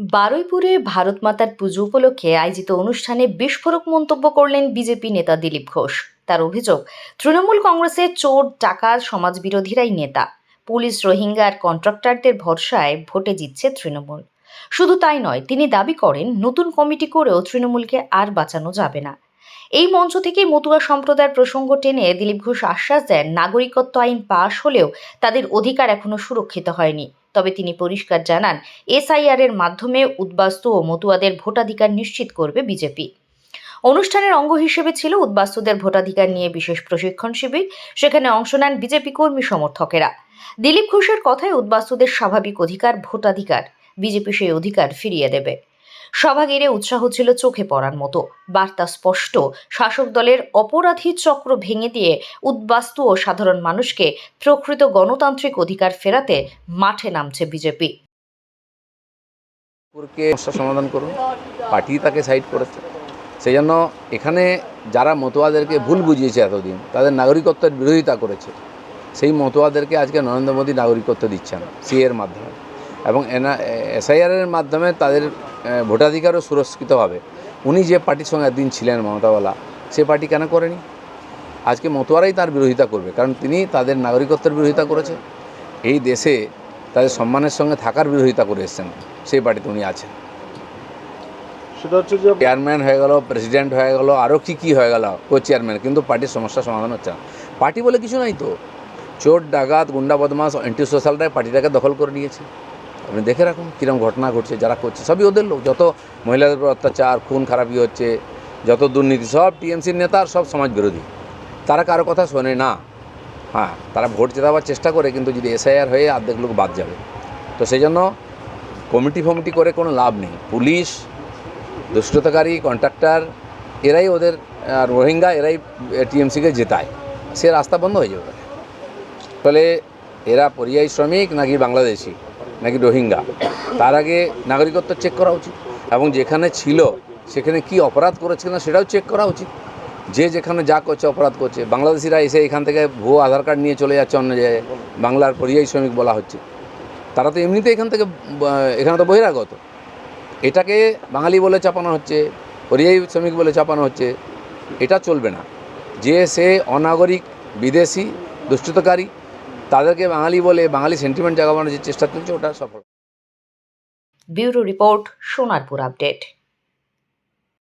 বারুইপুরে ভারত মাতার পুজো উপলক্ষে আয়োজিত অনুষ্ঠানে বিস্ফোরক মন্তব্য করলেন বিজেপি নেতা দিলীপ ঘোষ। তার অভিযোগ, তৃণমূল কংগ্রেসের চোর টাকা সমাজবিরোধীরাই নেতা। পুলিশ, রোহিঙ্গা আর কন্ট্রাক্টরদের ভরসায় ভোটে জিতছে তৃণমূল। শুধু তাই নয়, তিনি দাবি করেন, নতুন কমিটি করেও তৃণমূলকে আর বাঁচানো যাবে না। এই মঞ্চ থেকে মতুয়া সম্প্রদায়ের প্রসঙ্গ টেনে দিলীপ ঘোষ আশ্বাস দেন, নাগরিকত্ব আইন পাশ হলেও তাদের অধিকার এখনও সুরক্ষিত হয়নি। তবে তিনি পরিষ্কার জানান এসআইআর এর মাধ্যমে উদ্বাস্তু ও মতুয়াদের ভোটাধিকার নিশ্চিত করবে বিজেপি। অনুষ্ঠানের অঙ্গ হিসেবে ছিল উদ্বাস্তুদের ভোটাধিকার নিয়ে বিশেষ প্রশিক্ষণ শিবির, সেখানে অংশ নেন বিজেপি কর্মী সমর্থকেরা। দিলীপ ঘোষের কথায় উদ্বাস্তুদের স্বাভাবিক অধিকার ভোটাধিকার, বিজেপি সেই অধিকার ফিরিয়ে দেবে। সভা ঘিরে উৎসাহ ছিল চোখে পড়ার মতো। বার্তা স্পষ্ট। শাসক দলের অপরাধী চক্র ভেঙে দিয়ে উদ্বাস্তু ও সাধারণ মানুষকে প্রকৃত গণতান্ত্রিক অধিকার ফেরাতে মাঠে নামছে বিজেপি। সমাধান করুন, পার্টি তাকে সাইড করেছে। সেই জন্য এখানে যারা মতুয়াদেরকে ভুল বুঝিয়েছে এতদিন, তাদের নাগরিকত্বের বিরোধিতা করেছে। সেই মতুয়াদেরকে আজকে নরেন্দ্র মোদী নাগরিকত্ব দিচ্ছেন, সি এর মাধ্যমে। এবং এনা এসআইআরের মাধ্যমে তাদের ভোটাধিকারও সুরক্ষিত হবে। উনি যে পার্টির সঙ্গে একদিন ছিলেন মমতাওয়ালা সে পার্টি কেন করেনি? আজকে মতুয়ারাই তার বিরোধিতা করবে কারণ তিনি তাদের নাগরিকত্বের বিরোধিতা করেছে এই দেশে তাদের সম্মানের সঙ্গে থাকার বিরোধিতা করে এসেছেন সেই পার্টিতে উনি আছেন। সেটা হচ্ছে যে চেয়ারম্যান হয়ে গেল প্রেসিডেন্ট হয়ে গেল আরও কী কী হয়ে গেল কো চেয়ারম্যান কিন্তু পার্টির সমস্যার সমাধান হচ্ছে না। পার্টি বলে কিছু নাই তো। চোর ডাকাত গুন্ডা বদমাস অ্যান্টি সোশ্যালরাই পার্টিটাকে দখল করে নিয়েছে। আপনি দেখে রাখুন কীরকম ঘটনা ঘটছে, যারা করছে। সবই ওদের লোক। যত মহিলাদের উপর অত্যাচার, খুন খারাপি হচ্ছে, যত দুর্নীতি, সব টিএমসির নেতা সব সমাজ বিরোধী। তারা কারও কথা শোনে না। হ্যাঁ তারা ভোট জেতাবার চেষ্টা করে, কিন্তু যদি এসআইআর হয়ে অর্ধেক লোক বাদ যাবে। তো সেই জন্য কমিটি ফমিটি করে কোনো লাভ নেই। পুলিশ দুষ্টতাকারী কন্ট্রাক্টর, এরাই ওদের রোহিঙ্গা এরাই টিএমসিকে জেতায়। সে রাস্তা বন্ধ হয়ে যাবে। ফলে এরা পরিযায়ী শ্রমিক নাকি বাংলাদেশি? নাকি রোহিঙ্গা? তার আগে নাগরিকত্ব চেক করা উচিত। এবং যেখানে ছিল, সেখানে কি অপরাধ করেছে না, সেটাও চেক করা উচিত। যে যেখানে যা করছে, অপরাধ করছে। বাংলাদেশিরা এসে এখান থেকে ভুয়ো আধার কার্ড নিয়ে চলে যাচ্ছে অন্য জায়গায়। বাংলার পরিযায়ী শ্রমিক বলা হচ্ছে। তারা তো এমনিতে এখান থেকে এখানে তো বহিরাগত। এটাকে বাঙালি বলে চাপানো হচ্ছে, পরিযায়ী শ্রমিক বলে চাপানো হচ্ছে। এটা চলবে না। যে সে অনাগরিক, বিদেশি দুষ্টতাকারী তাদেরকে বাঙালি বলে, বাঙালি সেন্টিমেন্ট জাগাবানোর যে চেষ্টা চলছে, ওটা সফল। Bureau report, Sonarpur update.